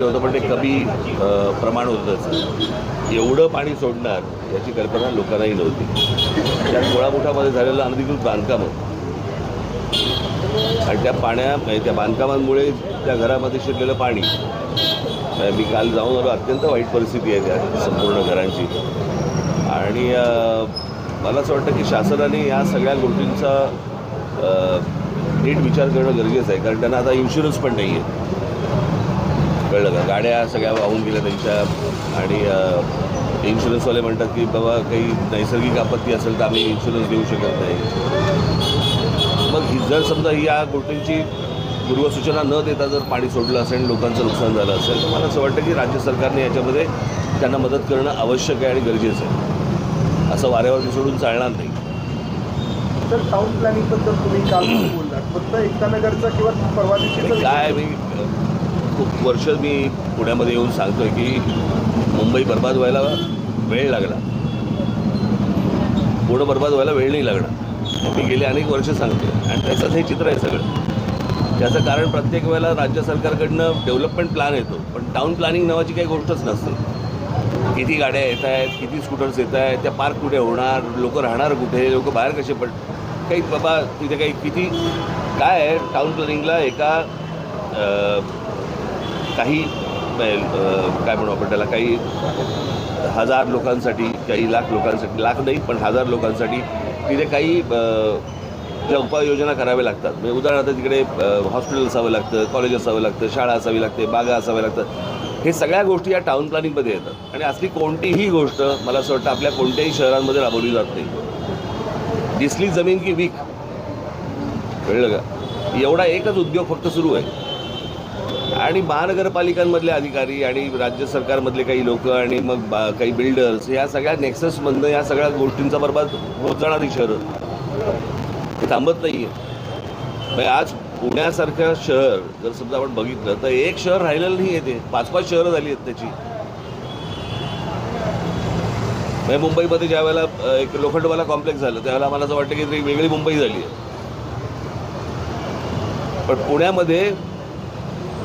होतं पण ते कमी प्रमाण होतंच एवढं पाणी सोडणार याची कल्पना लोकांनाही नव्हती. त्यात गोळामुठामध्ये झालेलं अनधिकृत बांधकाम. होतं. आणि त्या पाण्या म्हणजे त्या बांधकामांमुळे त्या घरामध्ये शिरलेलं पाणी. मी काल जाऊन आलो अत्यंत वाईट परिस्थिती आहे त्या संपूर्ण घरांची. आणि मला असं वाटतं की शासनाने या सगळ्या गोष्टींचा नीट विचार करणं गरजेचं आहे कारण त्यांना आता इन्शुरन्स पण नाही आहे कळलं का? गाड्या सगळ्या वाहून गेल्या त्यांच्या. आणि इन्शुरन्सवाले म्हणतात की बाबा काही नैसर्गिक आपत्ती असेल तर आम्ही इन्शुरन्स देऊ शकत नाही. मग ही जर समजा या गोष्टींची पूर्वसूचना न देता जर पाणी सोडलं असेल आणि लोकांचं नुकसान झालं असेल तर मला असं वाटतं की राज्य सरकारने याच्यामध्ये त्यांना मदत करणं आवश्यक आहे आणि गरजेचं आहे. असं वाऱ्यावरती सोडून चालणार नाही. तर टाउन प्लॅनिंगबद्दल तुम्ही काल बोललात. फक्त एकता नगरचा किंवा परवा दिवशीचा काय मी खूप वर्ष मी पुण्यामध्ये येऊन सांगतोय की मुंबई बर्बाद व्हायला वेळ लागला. पुणे बर्बाद व्हायला वेळ नाही लागणार. मी गेले अनेक वर्ष सांगतो आणि त्याचंच हे चित्र आहे सगळं. त्याचं कारण प्रत्येक वेळेला राज्य सरकारकडनं डेव्हलपमेंट प्लॅन येतो. पण टाऊन प्लॅनिंग नावाची काही गोष्टच नसते. किती गाड्या येत आहेत किती स्कूटर्स येत आहेत त्या पार्क कुठे होणार लोक राहणार कुठे लोक बाहेर कसे पड काही बाबा तिथे काही किती काय आहे? टाऊन प्लॅनिंगला एका काही काय म्हणू आपण त्याला काही हजार लोकांसाठी काही लाख लोकांसाठी लाख नाही पण हजार लोकांसाठी तिथे काही ज्या उपाययोजना कराव्या लागतात. म्हणजे उदाहरणार्थ तिकडे हॉस्पिटल असावं लागतं कॉलेज असावं लागतं शाळा असावी लागते बागा असाव्या लागतात. हे सगळ्या गोष्टी या टाऊन प्लॅनिंगमध्ये येतात. आणि असली कोणतीही गोष्ट मला असं वाटतं आपल्या कोणत्याही शहरांमध्ये राबवली जात नाही. दिसली जमीन की वीक कळलं का? एवढा एकच उद्योग फक्त सुरू आहे. आणि महानगरपालिकांमधले अधिकारी आणि राज्य सरकारमधले काही लोक आणि मग बा काही बिल्डर्स या सगळ्या नेक्ससमधनं या सगळ्या गोष्टींचा बरबाद होत जाणारी शहरं ते थांबत नाही आहे म्हणजे आज पुण्यासारखं शहर जर समजा आपण बघितलं तर एक शहर राहिलेलं नाही आहे ते. पाच पाच शहरं झाली आहेत त्याची. म्हणजे मुंबईमध्ये ज्या वेळेला एक लोखंडवाला कॉम्प्लेक्स झालं त्यावेळेला मला असं वाटतं की वेगळी मुंबई झाली आहे. पण पुण्यामध्ये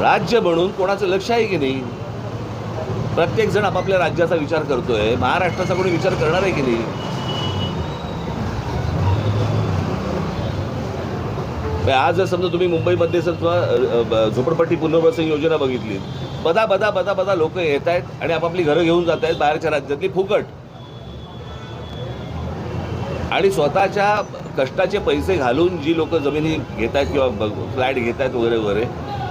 राज्य म्हणून कोणाचं लक्ष आहे की नाही? प्रत्येक जण आपापल्या राज्याचा विचार करतोय. महाराष्ट्राचा कोणी विचार करणार आहे की नाही? आज जर समजा तुम्ही मुंबईमध्ये जर झोपडपट्टी पुनर्वसन योजना बघितली बदा बदा बदा बदा लोक येत आहेत आणि आपापली घरं घेऊन जात आहेत बाहेरच्या राज्यातली फुकट. आणि स्वतःच्या कष्टाचे पैसे घालून जी लोक जमिनी घेत आहेत किंवा फ्लॅट घेत आहेत वगैरे वगैरे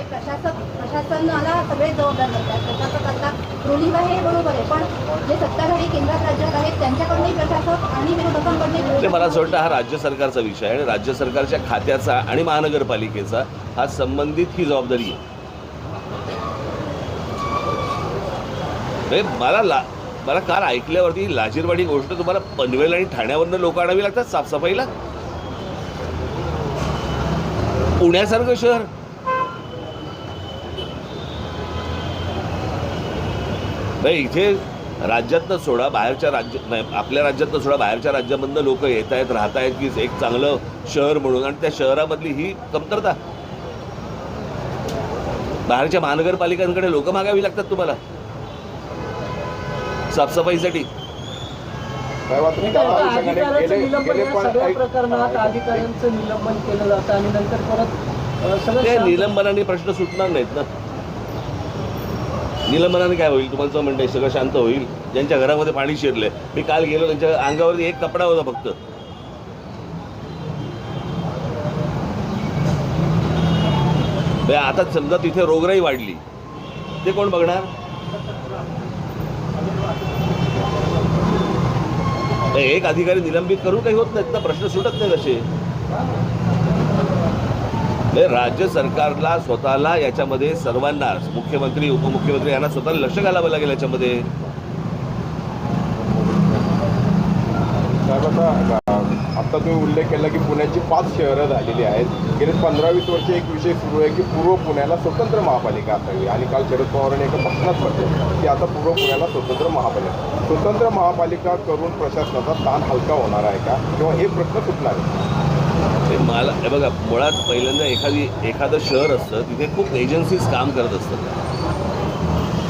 म्हणजे प्रशासक प्रशासनाला सगळे जबाबदार करतात आहे बरोबर आहे. पण जे सत्ताधारी केंद्रात राज्यात आहेत प्रशासक आणि ते म्हणजे मला असं वाटतं हा राज्य सरकारचा विषय आहे आणि राज्य सरकारच्या खात्याचा आणि महानगरपालिकेचा हा संबंधित ही जबाबदारी आहे. म्हणजे मला ला मला काल ऐकल्यावरती लाजीरवाडी गोष्ट तुम्हाला पनवेल आणि ठाण्यावरनं लोक आणावी लागतात साफसफाईला? पुण्यासारखं शहर. नाही इथे राज्यातनं सोडा बाहेरच्या राज्य नाही आपल्या राज्यातनं सोडा बाहेरच्या राज्यामधनं लोक येत आहेत राहत आहेत की एक चांगलं शहर म्हणून. आणि त्या शहरामधली ही कमतरता. बाहेरच्या महानगरपालिकांकडे लोक मागावी लागतात तुम्हाला. साफसफाईसाठी. गेले निलंबन गेले या पण सगळ्या ऐक- प्रकरणात अधिकाऱ्यांचं निलंबन केलं जातं आणि नंतर परत अ, सगळं ते शांत- निलंबनाने प्रश्न सुटणार नाहीत ना. निलंबनाने काय होईल? तुम्हाला म्हणणं आहे सगळं शांत होईल. ज्यांच्या घरामध्ये पाणी शिरलंय. मी काल गेलो त्यांच्या अंगावरती एक कपडा होता फक्त. आता समजा तिथे रोगराई वाढली. ते कोण बघणार? एक अधिकारी निलंबित करून काही होत नाहीत ना? प्रश्न सुटत नाही कसे म्हणजे राज्य सरकारला स्वतःला याच्यामध्ये सर्वांना मुख्यमंत्री उपमुख्यमंत्री यांना स्वतःला लक्ष घालावं लागेल याच्यामध्ये. आता आता तुम्ही उल्लेख केला की पुण्याची पाच शहरं झालेली आहेत. गेले पंधरा वीस वर्ष एक विषय सुरू आहे की पूर्व पुण्याला स्वतंत्र महापालिका असावी. आणि काल शरद पवारांनी एका भाषणात म्हटलं की आता पूर्व पुण्याला स्वतंत्र महापालिका स्वतंत्र महापालिका करून प्रशासनाचा ताण हलका होणार आहे का? किंवा हे प्रश्न सुटणार आहे? म्हणजे ते मला हे बघा मुळात पहिल्यांदा एखादी एखादं शहर असतं तिथे खूप एजन्सीज काम करत असतात.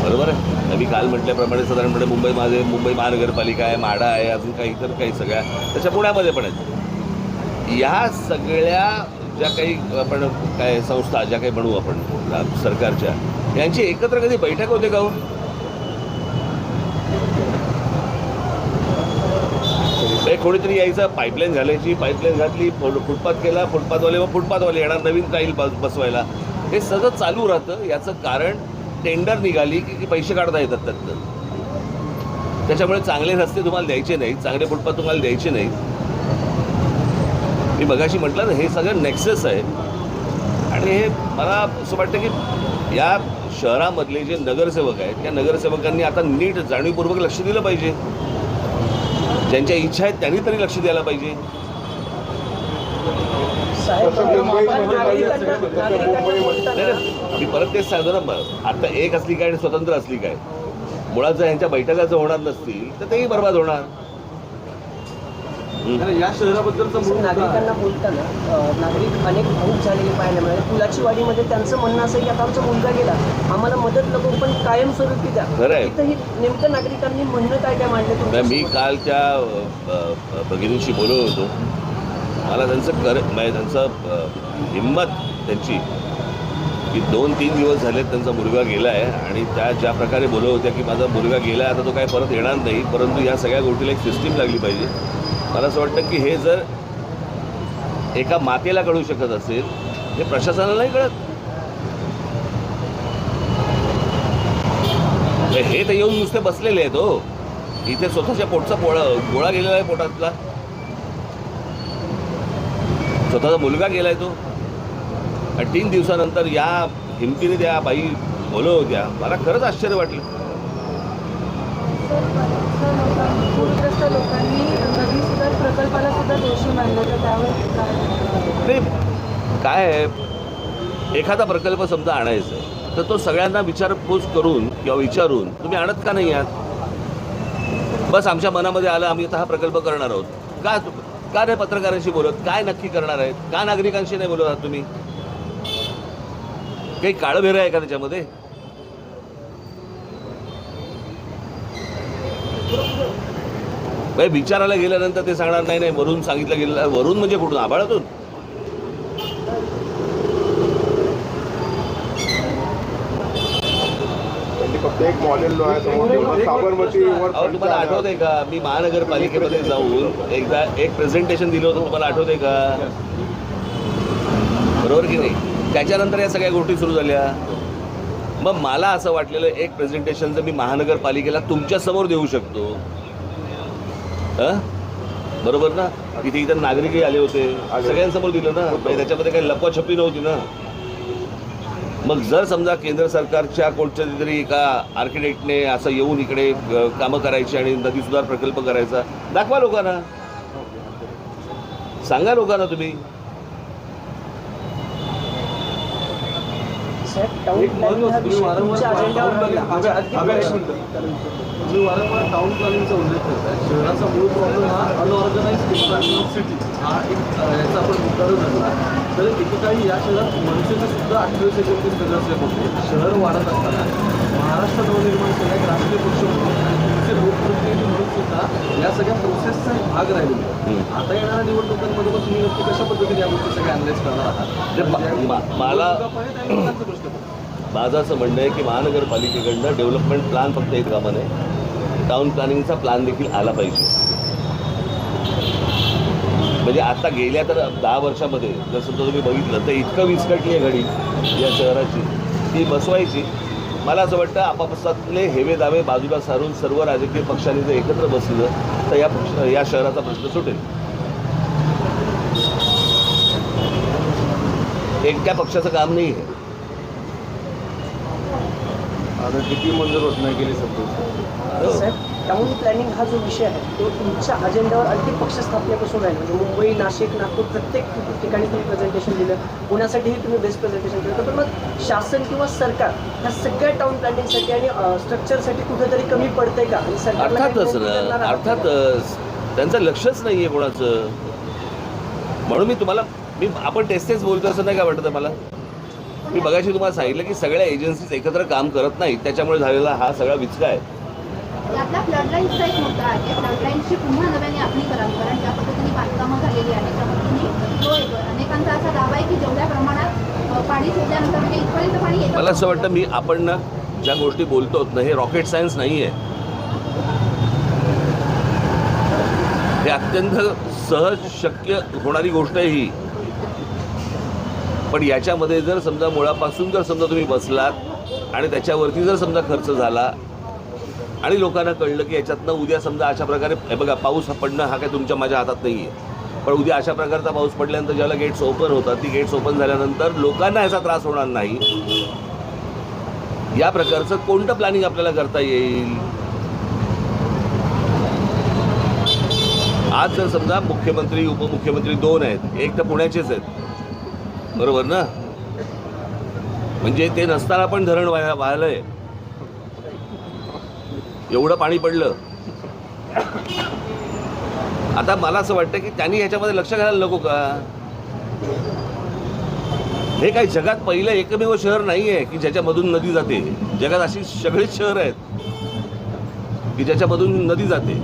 बरोबर आहे? मी काल म्हटल्याप्रमाणे साधारणपणे मुंबई माझे मुंबई महानगरपालिका आहे माडा आहे अजून काही इतर काही सगळ्या त्याच्या पुण्यामध्ये पण आहेत. या सगळ्या ज्या काही आपण काय संस्था ज्या काही म्हणू आपण सरकारच्या यांची एकत्र कधी बैठक होते का हो? हे कोणीतरी यायचं पाईपलाईन घालायची पाईपलाईन घातली फुट- फुटपाथ केला फुटपाथवाले मग फुटपाथवाले येणार नवीन काही बस बसवायला. हे सगळं चालू राहतं. याचं कारण टेंडर निघाली की की पैसे काढता येतात त्यातनं त्याच्यामुळे चांगले रस्ते तुम्हाला द्यायचे नाहीत चांगले फुटपाथ तुम्हाला द्यायचे नाहीत. मी बघाशी म्हटलं ना हे सगळं नेक्सेस आहे. आणि हे मला असं वाटतं की या शहरामधले जे नगरसेवक आहेत त्या नगरसेवकांनी आता नीट जाणीवपूर्वक लक्ष दिलं पाहिजे. ज्यांच्या इच्छा आहेत त्यांनी तरी लक्ष द्यायला पाहिजे. मी परत तेच सांगतो ना मग आता एक असली काय आणि स्वतंत्र असली काय. मुळात जर यांच्या बैठका जर होणार नसतील तर तेही बर्बाद होणार. या आहे. नागरिकांना बोलताना नागरिक अनेक भाऊक झालेले पाहायला मिळाले पुलाची वाडीमध्ये त्यांचं म्हणणं असं की आता आमचा मुलगा गेला आम्हाला मदत नको पण कायमस्वरूपी द्या. खरं आहे. इथं ही नेमकं नागरिकांनी म्हणणं काय काय मांडलं मी काल त्या भगिनीशी बोलत होतो. मला त्यांचं कर म्हणजे त्यांचं हिंमत त्यांची की दोन तीन दिवस झालेत त्यांचा मुलगा गेला आहे आणि त्या ज्या प्रकारे बोलत होत्या की माझा मुलगा गेला आहे आता तो काय परत येणार नाही परंतु या सगळ्या गोष्टीला एक सिस्टीम लागली पाहिजे. मला असं वाटतं की हे जर एका मातेला कळू शकत असेल हे प्रशासनालाही कळत. हे तर येऊन नुसते बसलेले आहेत हो. इथे स्वतःच्या पोटचा पोळा गोळा गेलेला आहे पोटातला. स्वतःचा मुलगा गेलाय तो. आणि तीन दिवसानंतर या हिमतीने त्या बाई बोलव होत्या. मला खरंच आश्चर्य वाटलं. लोकांनी पूरग्रस्त लोकांनी प्रकल्पाला सुद्धा दोषी मानलं तर त्यावर काय? नाही काय आहे? एखादा प्रकल्प समजा आणायचा आहे, तर तो सगळ्यांना विचारपूस करून किंवा विचारून तुम्ही आणत का नाही आहात? बस आमच्या मनामध्ये आलं आम्ही आता हा प्रकल्प करणार आहोत. का का नाही पत्रकारांशी बोलत? काय नक्की करणार आहेत? का नागरिकांशी नाही बोलत आहात तुम्ही? काही काळभेर आहे का त्याच्यामध्ये? बाई विचारायला गेल्यानंतर ते सांगणार नाही नाही वरून सांगितलं गेलं वरून म्हणजे कुठून? आभाळातून. त्यांनी फक्त एक मॉडेल जो आहे तो साबरमतीवर अहो तुम्हाला आठवत आहे का? मी महानगरपालिकेमध्ये जाऊन एकदा एक प्रेझेंटेशन दिलं होतं तुम्हाला आठवत आहे का? बरोबर की नाही? त्याच्यानंतर या सगळ्या गोष्टी सुरू झाल्या. मग मला असं वाटलेलं एक प्रेझेंटेशन जर मी महानगरपालिकेला तुमच्यासमोर देऊ शकतो? बरोबर ना? तिथे इथं नागरिकही आले होते. सगळ्यांसमोर दिलं ना? म्हणजे त्याच्यामध्ये काही लपवाछपी नव्हती ना? मग जर समजा केंद्र सरकारच्या कोणत्या तरी एका आर्किटेक्टने असं येऊन इकडे कामं करायची आणि नदी सुधार प्रकल्प करायचा दाखवा लोकांना. सांगा लोकांना तुम्ही. साहेब टाउन प्लॅनिंग हा विषय तुमच्या अजेंड्यावर होता. अगदी तुम्ही वारंवार टाउन प्लॅनिंगचा उल्लेख करताय. शहराचा मूळ प्रॉब्लेम हा अनऑर्गनाइज डिस्ट्रक्शन ऑफ सिटी हा एक याचा आपण मुद्दा धरला तर एकेकाळी या शहरात मनुष्याचे सुद्धा अठ्ठावीस एकोणतीस नगरसेवक होते. शहर वाढत असताना महाराष्ट्र नवनिर्माण सेना एक राष्ट्रीय पक्ष होतो. आणि तुमचे लोकप्रतिनिधी म्हणून सुद्धा या सगळ्या प्रोसेसचा एक भाग राहिलेला. आता येणाऱ्या निवडणुकांमध्ये पण तुम्ही नक्की कशा पद्धतीने या गोष्टी सगळ्या अनालाइज करणार आहात? मला- निवडणुका पण आहेत आणि लोकांचे प्रश्न पण आहेत. माझं असं म्हणणं आहे की महानगरपालिकेकडनं डेव्हलपमेंट प्लॅन फक्त एक कामा नाही टाऊन प्लॅनिंगचा प्लॅन देखील आला पाहिजे. म्हणजे आता गेल्या तर दहा वर्षामध्ये जर समजा तुम्ही बघितलं तर इतकं विस्कटली आहे घडी या शहराची. ती बसवायची. मला असं वाटतं आपापसातले हेवे दावे बाजूला सारून सर्व राजकीय पक्षांनी जर एकत्र बसलं तर या पक्ष या शहराचा प्रश्न सुटेल. एकट्या पक्षाचं काम नाही आहे. आता किती मंजूर होत नाही गेली. साहेब टाउन प्लॅनिंग हा जो विषय आहे तो तुमच्या अजेंड्यावर अगदी पक्ष स्थापनेपासून आहे म्हणजे मुंबई नाशिक नागपूर प्रत्येक ठिकाणी तुम्ही प्रेझेंटेशन दिलं. पुण्यासाठीही तुम्ही बेस्ट प्रेझेंटेशन दिलं पण मग शासन किंवा सरकार ह्या सगळ्या टाउन प्लॅनिंगसाठी आणि स्ट्रक्चरसाठी कुठेतरी कमी पडतंय का? आणि अर्थातच? अर्थातच त्यांचं लक्षच नाही आहे कोणाचं. म्हणून मी तुम्हाला मी आपण टेस्टेच बोलतो असं नाही का वाटतं मला मी बघायची तुम्हाला सांगितलं की सगळ्या एजन्सीज एकत्र काम करत नाहीत त्याच्यामुळे झालेला हा सगळा विचका आहे. यातला फ्लडलाईन्सचा एक मुद्दा आहे. फ्लडलाईन्सची पुन्हा नव्याने आखणी करावी कारण ज्या पद्धतीने बांधकामं झालेली आहेत त्या पद्धतीने फ्लो येतो अनेकांचा असा दावा आहे की जेवढ्या प्रमाणात अ, पाणी सोडल्यानंतर म्हणजे इथपर्यंत पाणी येतं मला असं वाटतं मी आपण ना ज्या गोष्टी बोलतो ना हे रॉकेट सायन्स नाही आहे हे अत्यंत सहज शक्य होणारी गोष्ट आहे ही. पण याच्यामध्ये जर समजा मुळापासून जर समजा तुम्ही बसलात आणि त्याच्यावरती जर समजा खर्च झाला आणि लोकांना कळलं की याच्यातनं उद्या समजा अशा प्रकारे हे बघा पाऊस पडणं हा काय तुमच्या माझ्या हातात नाही आहे पण उद्या अशा प्रकारचा पाऊस पडल्यानंतर ज्याला गेट्स ओपन होतात ती गेट्स ओपन झाल्यानंतर लोकांना याचा त्रास होणार नाही. या प्रकारचं कोणतं प्लॅनिंग आपल्याला करता येईल? आज जर समजा मुख्यमंत्री उपमुख्यमंत्री दोन आहेत एक तर पुण्याचेच आहेत. बरोबर ना? म्हणजे ते नसताना पण धरण वाह वाहलंय एवढं पाणी पडलं. आता मला असं वाटतं की त्यांनी ह्याच्यामध्ये लक्ष घालायला नको का? हे काही जगात पहिलं एकमेव शहर नाही आहे की ज्याच्यामधून नदी जाते. जगात अशी सगळीच शहर आहेत की ज्याच्यामधून नदी जाते.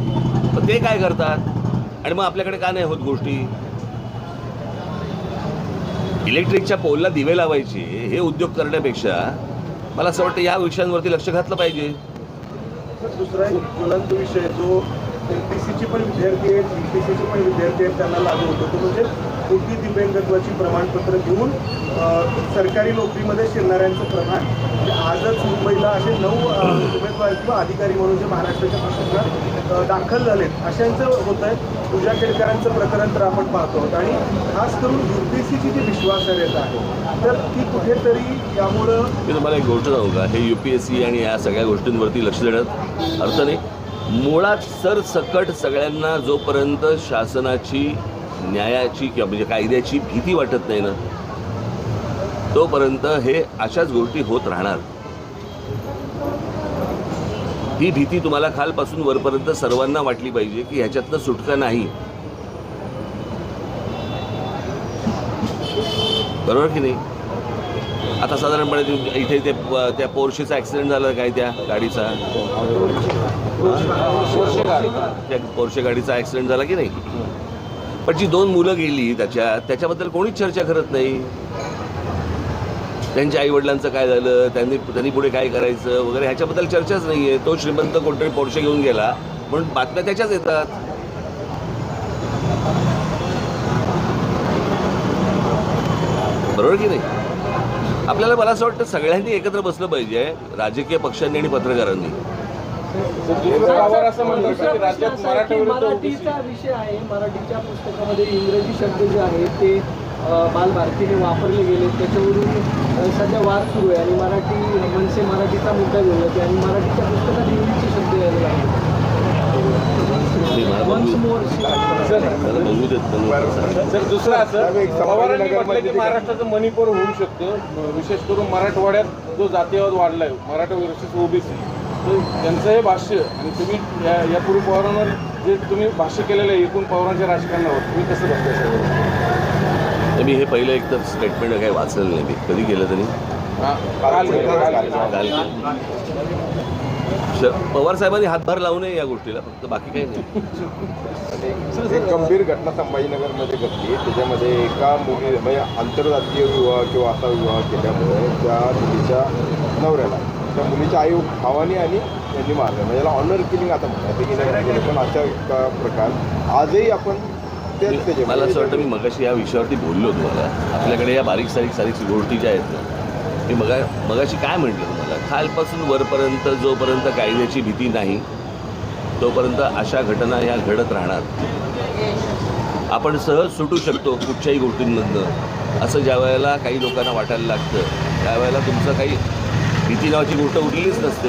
पण ते काय करतात? आणि मग आपल्याकडे का नाही होत गोष्टी? इलेक्ट्रिकच्या पोलला दिवे लावायचे हे उद्योग करण्यापेक्षा मला असं वाटतं या विषयांवरती लक्ष घातलं पाहिजे. दुसरा एक ज्वलंत विषय जो एम पी सीचे पण विद्यार्थी आहेत बी पी सीचे पण विद्यार्थी आहेत त्यांना लागू होतो. तो म्हणजे पूर्वी दिव्यांगत्वाची प्रमाणपत्र घेऊन सरकारी नोकरीमध्ये शिरणाऱ्यांचं प्रमाण म्हणजे आजच मुंबईला असे नऊ किंवा अधिकारी म्हणून जे महाराष्ट्राच्या प्रशासनात दाखल झालेत अशांचं होत आहे पूजा केडकरांचं प्रकरण तर आपण पाहतो. आहोत आणि खास करून यू पी सीची जी विश्वासार्हता आहे तर ती कुठेतरी यामुळं मी तुम्हाला एक गोष्ट सांगू का? हे यू पी एस सी आणि या सगळ्या गोष्टींवरती लक्ष देण्यात अर्थ नाही. मुळात सरसकट सगळ्यांना जोपर्यंत शासनाची न्यायाची किंवा म्हणजे कायद्याची भीती वाटत नाही ना तोपर्यंत हे अशाच गोष्टी होत राहणार. ती भीती तुम्हाला खालपासून वरपर्यंत सर्वांना वाटली पाहिजे की ह्याच्यातनं सुटका नाही. बरोबर की नाही? आता साधारणपणे इथे ते त्या पोर्शेचा ॲक्सिडेंट झाला काय त्या गाडीचा? त्या पोर्शे गाडीचा ॲक्सिडेंट झाला की नाही? पण जी दोन मुलं गेली त्याच्या त्याच्याबद्दल कोणीच चर्चा करत नाही. त्यांच्या आईवडिलांचं काय झालं त्यांनी त्यांनी पुढे काय करायचं वगैरे ह्याच्याबद्दल चर्चाच नाही आहे तो श्रीमंत कोणतरी पोर्शे घेऊन गेला म्हणून बातम्या त्याच्याच येतात. बरोबर की नाही? आपल्याला मला असं वाटतं सगळ्यांनी एकत्र बसलं पाहिजे राजकीय पक्षांनी आणि पत्रकारांनी. मराठीचा विषय आहे मराठीच्या पुस्तकामध्ये इंग्रजी शब्द जे आहेत ते बालभारतीने वापरले गेले. त्याच्यावरून सध्या वाद सुरू आहे आणि मराठी मनसे मराठीचा मुद्दा घेऊन येते आणि मराठीच्या पुस्तकात इंग्लिशचे शब्द यायला लागले. सर दुसरं असं पवारांनी म्हटलं की महाराष्ट्राचं मणिपूर होऊ शकतं. विशेष करून मराठवाड्यात जो जातीयवाद वाढलाय मराठा वर्सेस ओबीसी तर त्यांचं हे भाष्य आणि तुम्ही या यापूर्वी पवारांवर जे तुम्ही भाष्य केलेलं आहे एकूण पवारांच्या राजकारणावर तुम्ही कसं बघताय? तर मी हे पहिलं एक तर स्टेटमेंट काही वाचलेलं नाही मी कधी केलं तरी? काल पवार साहेबांनी हातभार लावू नये या गोष्टीला फक्त बाकी काही नाही. गंभीर घटना संभाजीनगरमध्ये घडली. त्याच्यामध्ये एका मुली म्हणजे आंतरजातीय विवाह किंवा असा विवाह केल्यामुळे त्या मुलीच्या नवऱ्याला त्या मुलीच्या आई भावानी आणि त्यांनी मारलं. म्हणजे याला ऑनर किलिंग आता म्हणतात. नाही? पण अशा प्रकार. आजही आपण मला असं वाटतं मी मगाशी या विषयावरती बोललो तुम्हाला. आपल्याकडे या बारीक सारीक सारीक गोष्टी ज्या आहेत ना मी मगा मगाशी काय म्हटलं तुम्हाला? खालपासून वरपर्यंत जोपर्यंत कायद्याची भीती नाही तोपर्यंत अशा घटना ह्या घडत राहणार. आपण सहज सुटू शकतो कुठच्याही गोष्टींमधनं. असं ज्या वेळेला काही लोकांना वाटायला लागतं त्यावेळेला तुमचं काही भीती नावाची गोष्ट उरलेलीच नसते.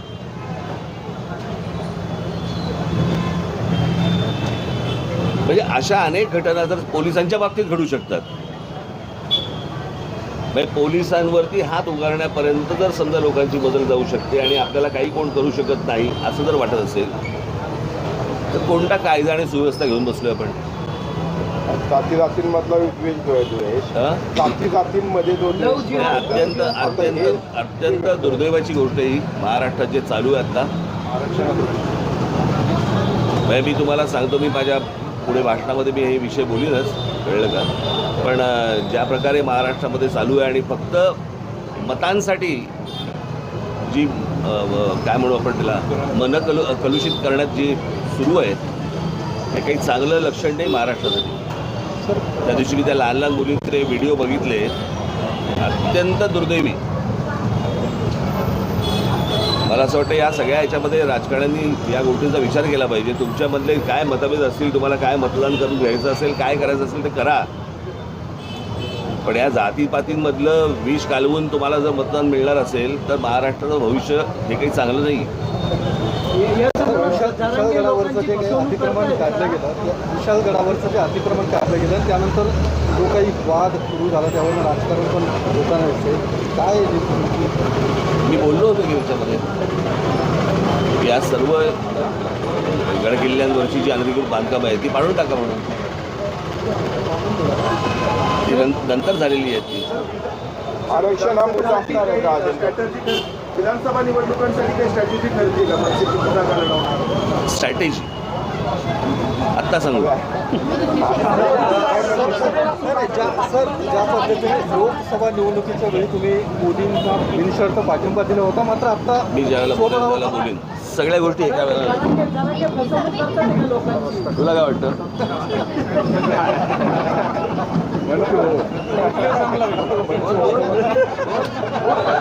म्हणजे अशा अनेक घटना जर पोलिसांच्या बाबतीत घडू शकतात. म्हणजे पोलिसांवरती हात उगारण्यापर्यंत जर समजा लोकांची बदल जाऊ शकते आणि आपल्याला काही कोण करू शकत नाही असं जर वाटत असेल तर कोणता कायदा आणि सुव्यवस्था घेऊन बसलोय आपण? जाती जातींमधला विद्वेष जो आहे द्वेष? जाती जातींमध्ये जो द्वेष नाही, अत्यंत अत्यंत अत्यंत दुर्दैवाची गोष्ट ही. महाराष्ट्रात जे चालू आहे आता. म्हणजे मी तुम्हाला सांगतो मी माझ्या पुढे भाषणामध्ये मी हे विषय बोलीनच कळलं का पण ज्या प्रकारे महाराष्ट्रामध्ये चालू आहे आणि फक्त मतांसाठी जी काय म्हणू आपण त्याला मन कलु कलुषित करण्यात जी सुरू आहे हे काही चांगलं लक्षण नाही महाराष्ट्रासाठी. त्या दिवशी मी त्या लहान लहान मुलींचे व्हिडिओ बघितले. अत्यंत दुर्दैवी. मला असं वाटतं या सगळ्या ह्याच्यामध्ये राजकारण्यांनी या गोष्टींचा विचार केला पाहिजे. तुमच्यामधले काय मतभेद असतील तुम्हाला काय मतदान करून घ्यायचं असेल काय करायचं असेल ते करा. पण या जातीपातींमधलं विष कालवून तुम्हाला जर मतदान मिळणार असेल तर महाराष्ट्राचं भविष्य हे काही चांगलं नाही विशालगडावरचं जे काही अतिक्रमण काढलं गेलं विशालगडावरचं जे अतिक्रमण काढलं गेलं त्यानंतर जो काही वाद सुरू झाला त्यावरून राजकारण पण होताना दिसते काय मी बोललो होतो की याच्यामध्ये या सर्व गडकिल्ल्यांवरची जी अनधिकृत बांधकामं आहेत ती पाडून टाका म्हणून. ती नंतर झालेली आहेत ती. आरक्षण हा मुद्दा असणार आहे का विधानसभा निवडणुकांसाठी काही स्ट्रॅटेजी लढवणार स्ट्रॅटेजी आत्ता सांगू. सर ज्या ज्या पद्धतीने लोकसभा निवडणुकीच्या वेळी तुम्ही मोदींना बिनशर्त पाठिंबा दिला होता मात्र आता मी ज्यावेळेला बोलेन स्वबळावर- त्याला बोलेन सगळ्या गोष्टी एका वेळेला तुला काय वाटतं?